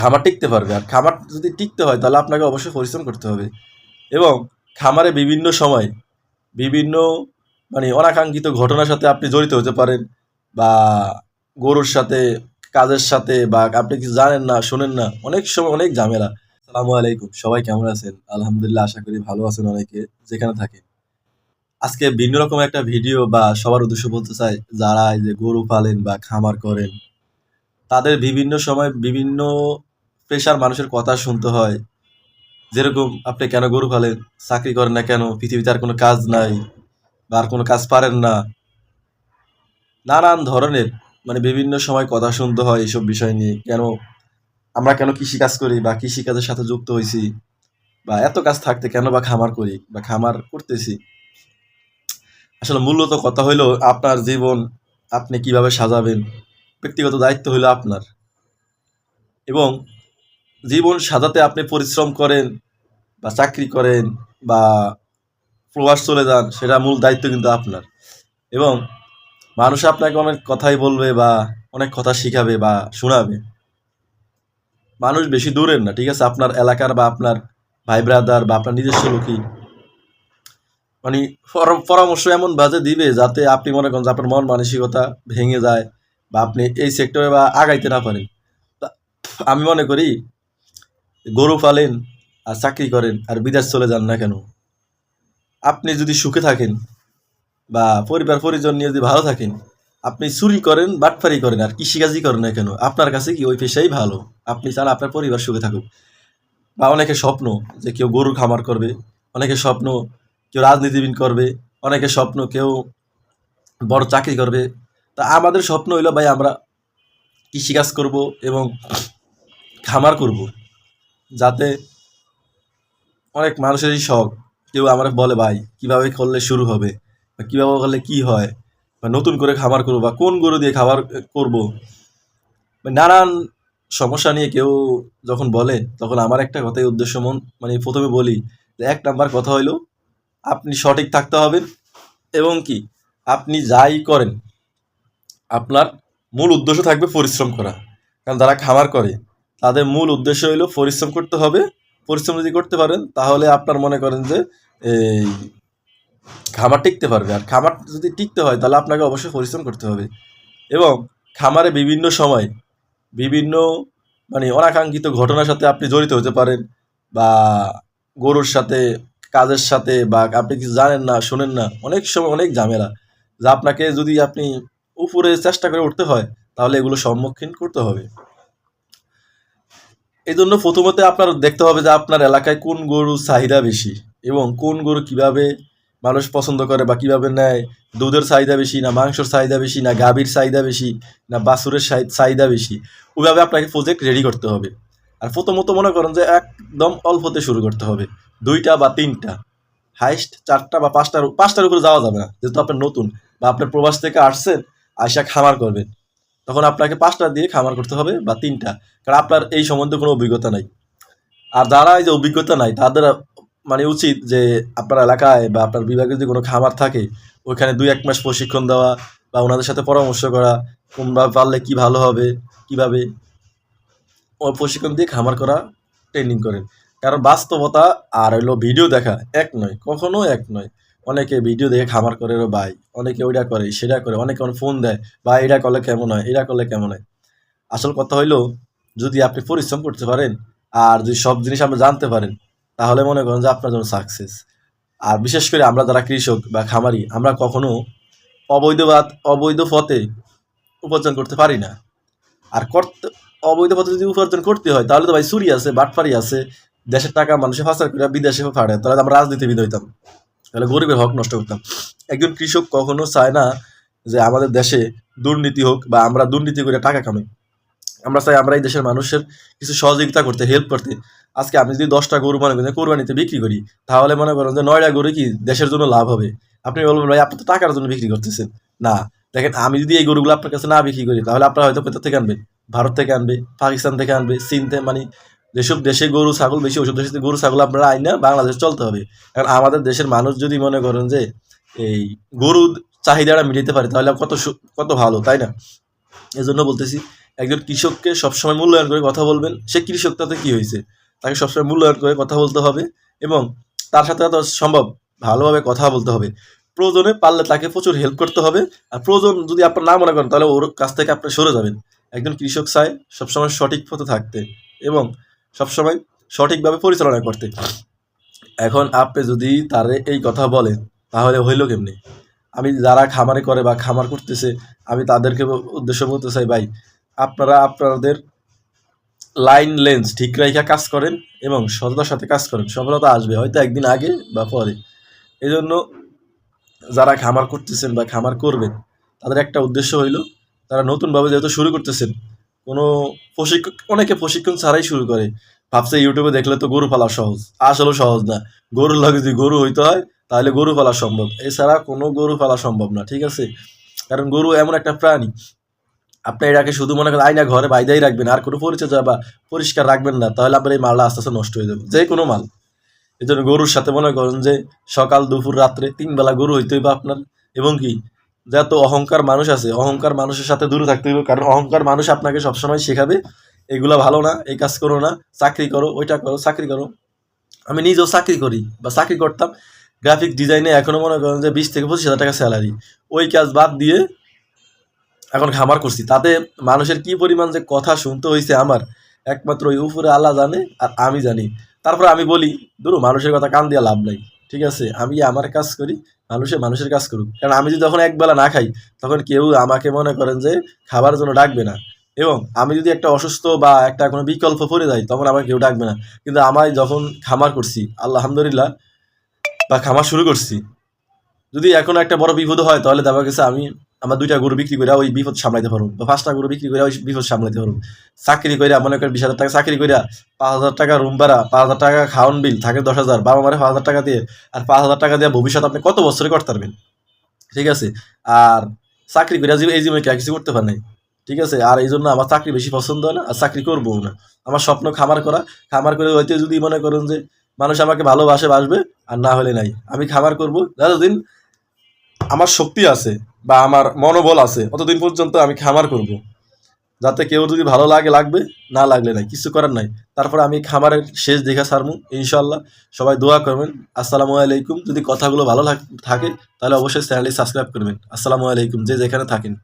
খামার টিকতে পারবে। আর খামার যদি টিকতে হয়, তাহলে আপনাকে অবশ্যই পরিশ্রম করতে হবে। এবং খামারে বিভিন্ন সময় বিভিন্ন মানে অনাকাঙ্ক্ষিত ঘটনার সাথে আপনি জড়িত হতে পারেন বা গরুর সাথে, কাজের সাথে, বা আপনি কিছু জানেন না, শোনেন না, অনেক সময় অনেক ঝামেলা। সালামু আলাইকুম, সবাই কেমন আছেন? আলহামদুলিল্লাহ, আশা করি ভালো আছেন অনেকে যেখানে থাকেন। আজকে ভিন্ন রকম একটা ভিডিও বা সবার উদ্দেশ্য বলতে চাই, যারা এই যে গরু পালেন বা খামার করেন, তাদের বিভিন্ন সময় বিভিন্ন পেশার মানুষের কথা শুনতে হয়। যেরকম আপনি কেন গরু পালেন? চাকরি করেন না কেন? পৃথিবীতে আর কোনো কাজ নাই বা আর কোনো কাজ পারেন না। নানান ধরনের মানে বিভিন্ন সময় কথা শুনতে হয় এইসব বিষয় নিয়ে। কেন আমরা কেন কৃষিকাজ করি বা কৃষিকাজের সাথে যুক্ত হয়েছি? বা এত কাজ থাকতে কেন বা খামার করি বা খামার করতেছি? আসলে মূলত কথা হইল আপনার জীবন আপনি কীভাবে সাজাবেন? ব্যক্তিগত দায়িত্ব হইল আপনার। এবং জীবন সাজাতে আপনি পরিশ্রম করেন বা চাকরি করেন বা প্রবাস চলে যান, সেটা মূল দায়িত্ব কিন্তু আপনার। এবং মানুষ আপনাকে অনেক কথাই বলবে বা অনেক কথা শিখাবে বা শোনাবে। মানুষ বেশি দূরের না, ঠিক আছে? আপনার এলাকার বা আপনার ভাই ব্রাদার বা আপনার নিজস্ব লোকই। মানে পরামর্শ এমন বাজে দিবে যাতে আপনি মনে করেন যে আপনার মন মানসিকতা ভেঙে যায় বা আপনি এই সেক্টরে বা আগাইতে না পারেন। আমি মনে করি গরু পালেন আর চাকরি করেন আর বিদেশ চলে যান না কেন? আপনি যদি সুখে থাকেন বা পরিবার পরিজন নিয়ে যদি ভালো থাকেন, আপনি চুরি করেন বাটফারি করেন আর কৃষিকাজই করেন না কেন? আপনার কাছে কি ওই পেশাই ভালো? আপনি চান আপনার পরিবার সুখে থাকুক। বা অনেকে স্বপ্ন যে কেউ গরুর খামার করবে অনেকে স্বপ্ন কেউ রাজনীতিবিদ করবে অনেকে স্বপ্ন কেউ বড় চাকরি করবে। তা আমাদের স্বপ্ন হইল, ভাই, আমরা কৃষিকাজ করব এবং খামার করব। যাতে অনেক মানুষেরই শখ। কেউ আমরা বলে, ভাই, কীভাবে করলে শুরু হবে? বা কীভাবে করলে কি হয়? বা নতুন করে খামার করব? বা কোন গরু দিয়ে খাবার করব? নানান সমস্যা নিয়ে কেউ যখন বলে, তখন আমার একটা কথাই উদ্দেশ্য মন মানে প্রথমে বলি যে, এক নাম্বার কথা হইল, আপনি সঠিক থাকতে হবেন এবং কি, আপনি যাই করেন, আপনার মূল উদ্দেশ্য থাকবে পরিশ্রম করা। কারণ যারা খামার করে তাদের মূল উদ্দেশ্য হইল পরিশ্রম করতে হবে। পরিশ্রম যদি করতে পারেন, তাহলে আপনার মনে করেন যে এই খামার টিকতে পারবে। আর খামার যদি টিকতে হয়, তাহলে আপনাকে অবশ্যই পরিশ্রম করতে হবে। এবং খামারে বিভিন্ন সময় বিভিন্ন মানে অনাকাঙ্ক্ষিত ঘটনার সাথে আপনি জড়িত হতে পারেন বা গরুর সাথে, কাজের সাথে বা আপনি কিছু জানেন না, শোনেন না, অনেক সময় অনেক ঝামেলা। যা আপনাকে যদি আপনি উপরে চেষ্টা করে উঠতে হয়, তাহলে এগুলো সম্মুখীন করতে হবে। এই জন্য প্রথমত আপনার দেখতে হবে যে আপনার এলাকায় কোন গরুর চাহিদা বেশি এবং কোন গরু কীভাবে মানুষ পছন্দ করে বা কীভাবে নেয়, দুধের চাহিদা বেশি না মাংসর চাহিদা বেশি না গাভীর চাহিদা বেশি না বাছুরের চাহিদা বেশি, ওইভাবে আপনাকে প্রজেক্ট রেডি করতে হবে। আর প্রথমত মনে করেন যে একদম অল্পতে শুরু করতে হবে, দুইটা বা তিনটা। হাইস্ট চারটা বা পাঁচটার পাঁচটার উপরে যাওয়া যাবে না, যেহেতু আপনার নতুন বা আপনার প্রবাস থেকে আসছেন, আইসা খামার করবেন। তখন আপনাকে পাঁচটা দিয়ে খামার করতে হবে বা তিনটা। কারণ আপনার এই সম্বন্ধে কোনো অভিজ্ঞতা নাই। আর যারা এই যে অভিজ্ঞতা নাই, তাদের মানে উচিত যে আপনার এলাকায় বা আপনার বিভাগে যদি কোনো খামার থাকে, ওইখানে দুই, এক মাস প্রশিক্ষণ দেওয়া বা ওনাদের সাথে পরামর্শ করা কোনভাবে পারলে কি ভালো হবে, কীভাবে, ও প্রশিক্ষণ দিয়ে খামার করা ট্রেনিং করেন। কারণ বাস্তবতা আর হইল ভিডিও দেখা এক নয়, কখনো এক নয়। অনেকে ভিডিও দেখে খামার করে ভাই, অনেকে ওইটা করে সেটা করে, অনেকে অনেক ফোন দেয় বা এটা করলে কেমন হয় এটা করলে কেমন হয়? আসল কথা হইল, যদি আপনি পরিশ্রম করতে পারেন আর যদি সব জিনিস আপনি জানতে পারেন, তাহলে মনে করেন যে আপনার জন্য সাকসেস আর বিশেষ করে আমরা যারা কৃষক বা খামারি, আমরা কখনো অবৈধবাদ অবৈধ পথে উপার্জন করতে পারি না। আর করতে, অবৈধ পথে যদি উপার্জন করতে হয়, তাহলে তো ভাই চুরি আছে বাটফারি আছে দেশের টাকা মানুষে ফাঁসার করে বিদেশে ফাড়ে তাহলে আমরা রাজনীতিবিদ হইতাম। তাহলে গরিবের হক নষ্ট করতাম। একজন কৃষক কখনো চায় না যে আমাদের দেশে দুর্নীতি হোক বা আমরা দুর্নীতি করে টাকা কামাই। আমরা চাই আমরা এই দেশের মানুষের কিছু সহযোগিতা করতে হেল্প করতে। আজকে আমি যদি দশটা গরু মনে করেন কোরবানিতে বিক্রি করি, তাহলে মনে করেন যে নয়টা গরু কি দেশের জন্য লাভ হবে? আপনি বলবেন, ভাই, আপনি তো টাকার জন্য বিক্রি করতেছেন। না, দেখেন, আমি যদি এই গরুগুলো আপনার কাছে না বিক্রি করি, তাহলে আপনারা হয়তো কোথা থেকে আনবে? ভারত থেকে আনবে, পাকিস্তান থেকে আনবে, চীন থেকে মানে যেসব দেশে গরু, ছাগল বেশি ওইসব দেশে গরু, ছাগল আপনারা আইন বাংলাদেশে চলতে হবে। কারণ আমাদের দেশের মানুষ যদি মনে করেন যে, এই গরু চাহিদাটা মিটাতে পারে, তাহলে কত কত ভালো, তাই না? এই জন্য বলতেছি, একজন কৃষককে সবসময় মূল্যায়ন করে কথা বলবেন। সে কৃষক তাতে কী হয়েছে? তাকে সবসময় মূল্যায়ন করে কথা বলতে হবে এবং তার সাথে তো সম্ভব ভালোভাবে কথা বলতে হবে। প্রয়োজনে পারলে তাকে প্রচুর হেল্প করতে হবে। আর প্রয়োজন যদি আপনার না মনে করেন, তাহলে ওর কাছ থেকে আপনি সরে যাবেন। একজন কৃষক চায় সবসময় সঠিক পথে থাকতে এবং সবসময় সঠিকভাবে পরিচালনা করতে। এখন আপনি যদি তারে এই কথা বলেন, তাহলে হইল কেমনি? আমি যারা খামারে করে বা খামার করতেছে, আমি তাদেরকে উদ্দেশ্য বলতে চাই, ভাই, আপনারা আপনাদের লাইন লেন্স ঠিক রাখা কাজ করেন এবং সততার সাথে কাজ করেন। সফলতা আসবে হয়তো একদিন আগে বা পরে। এই জন্য যারা খামার করতেছেন বা খামার করবেন, তাদের একটা উদ্দেশ্য হইল, তারা নতুনভাবে যেহেতু শুরু করতেছেন কোনো প্রশিক্ষণ অনেকে প্রশিক্ষণ ছাড়াই শুরু করে। ভাবছে ইউটিউবে দেখলে তো গরু পালা সহজ। আসলেও সহজ না। গরুর লাগে যদি গরু হইতে হয়, তাহলে গরু পালা সম্ভব। এছাড়া কোনো গরু পালা সম্ভব না, ঠিক আছে? কারণ গরু এমন একটা প্রাণী। আপনি এটাকে শুধু মনে করেন আইনা ঘরে বাইদাই রাখবেন, আর কোনো পরিচর্যা বা পরিষ্কার রাখবেন না, তাহলে আপনার এই মালটা আস্তে আস্তে নষ্ট হয়ে যাবে। যে কোনো মাল। এই জন্য গরুর সাথে মনে করেন যে সকাল, দুপুর, রাত্রে তিন বেলা গরু হইতে হইবে আপনার। এবং কি? যত অহংকার মানুষ আছে, অহংকার মানুষের সাথে দূরে থাকতে হবে কারণ অহংকার মানুষ আপনাকে সবসময় শেখাবে, এগুলা ভালো না, এই কাজ করো না, চাকরি করো, ওইটা করো, চাকরি করো। আমি নিজেও চাকরি করি বা চাকরি করতাম গ্রাফিক ডিজাইনে এখনও মনে করেন যে বিশ থেকে পঁচিশ হাজার টাকা স্যালারি ওই কাজ বাদ দিয়ে এখন খামার করছি। তাতে মানুষের কি পরিমাণ যে কথা শুনতে হয়েছে আমার, একমাত্র ওই উপরে আল্লাহ জানে আর আমি জানি। তারপর আমি বলি ধরো মানুষের কথা কান দিয়ে লাভ নাই। ঠিক আছে? আমি আমার কাজ করি, মানুষে মানুষের কাজ করুক। কারণ আমি যদি তখন একবেলা না খাই, তখন কেউ আমাকে মনে করেন যে খাবার জন্য ডাকবে না। এবং আমি যদি একটা অসুস্থ বা একটা কোনো বিকল্প পরে যাই, তখন আমাকে কেউ ডাকবে না। কিন্তু আমায় যখন খামার করছি, আলহামদুলিল্লাহ, বা খামার শুরু করছি, যদি এখন একটা বড় বিপদ হয়, তাহলে দেখা গেছে আমি আমার দুইটা গরু বিক্রি করে ওই বিপদ সামলাইতে পারব। বা পাঁচটা গরু বিক্রি করে ওই বিপদ সামলাইতে পারব। চাকরি করে মনে করেন বিশ হাজার টাকা চাকরি করে পাঁচ হাজার টাকা রুম ভাড়া, পাঁচ হাজার টাকা খাওয়ান বিল থাকে দশ হাজার, বাবা মারে পাঁচ হাজার টাকা দিয়ে, আর পাঁচ হাজার টাকা দিয়ে ভবিষ্যৎ আপনি কত বছরে করতে পারবেন? ঠিক আছে? আর চাকরি করে এই জীবনে কিছু করতে পার নাই? ঠিক আছে? আর এই জন্য আমার চাকরি বেশি পছন্দ হয় না, আর চাকরি করব না। আমার স্বপ্ন খামার করা, খামার করে হয়তো যদি মনে করেন যে মানুষ আমাকে ভালোবাসে, বাসবে, আর না হলে নাই। আমি খামার করব, যতদিন আমার শক্তি আছে বা আমার মনোবল আছে, অতদিন পর্যন্ত আমি খামার করব। যাতে কেউ যদি ভালো লাগে, লাগবে, না লাগলে নাই, কিছু করার নাই। তারপর আমি খামারের শেষ দেখা সারমু ইনশাল্লাহ সবাই দোয়া করবেন। আসসালামু আলাইকুম। যদি কথাগুলো ভালো থাকে, তাহলে অবশ্যই চ্যানেলটি সাবস্ক্রাইব করবেন। আসসালামু আলাইকুম। যে যেখানে থাকেন।